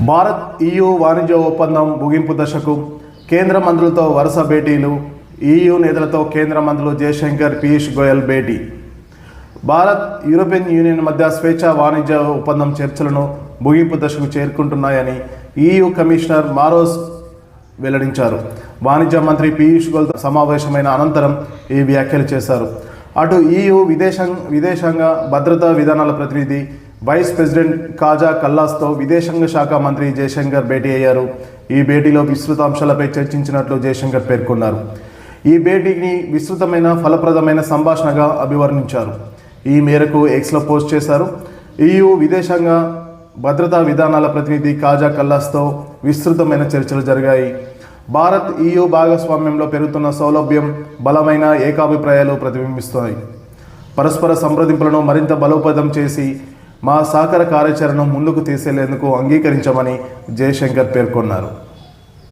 Bharat EU వాణిజ్య ఒప్పందం ముగింపు దశకు కేంద్ర మంత్రులతో వరుస భేటీలు ఈయూ నేతలతో కేంద్ర మంత్రులు జయశంకర్ పీయూష్ గోయల్ భేటీ. భారత్ యూరోపియన్ యూనియన్ మధ్య స్వేచ్ఛ వాణిజ్య ఒప్పందం చర్చలను ముగింపు దశకు చేరుకుంటున్నాయని ఈయూ కమిషనర్ మారోస్ వెల్లడించారు. వాణిజ్య మంత్రి పీయూష్ గోయల్ సమావేశమైన అనంతరం ఈ వ్యాఖ్యలు చేశారు. అటు ఈయూ విదేశాంగ విదేశాంగ భద్రతా విధానాల ప్రతినిధి వైస్ ప్రెసిడెంట్ కాజా కల్లాస్తో విదేశాంగ శాఖ మంత్రి జయశంకర్ భేటీ అయ్యారు. ఈ భేటీలో విస్తృత అంశాలపై చర్చించినట్లు జయశంకర్ పేర్కొన్నారు. ఈ భేటీని విస్తృతమైన ఫలప్రదమైన సంభాషణగా అభివర్ణించారు. ఈ మేరకు ఎక్స్లో పోస్ట్ చేశారు. ఈయూ విదేశాంగ భద్రతా విధానాల ప్రతినిధి కాజా కల్లాస్తో విస్తృతమైన చర్చలు జరిగాయి. భారత్ ఈయూ భాగస్వామ్యంలో పెరుగుతున్న సౌలభ్యం బలమైన ఏకాభిప్రాయాలు ప్రతిబింబిస్తున్నాయి పరస్పర సంప్రదింపులను మరింత బలోపేతం చేసి మా సహకార కార్యాచరణను ముందుకు తీసేందుకు అంగీకరించమని జయశంకర్ పేర్కొన్నారు.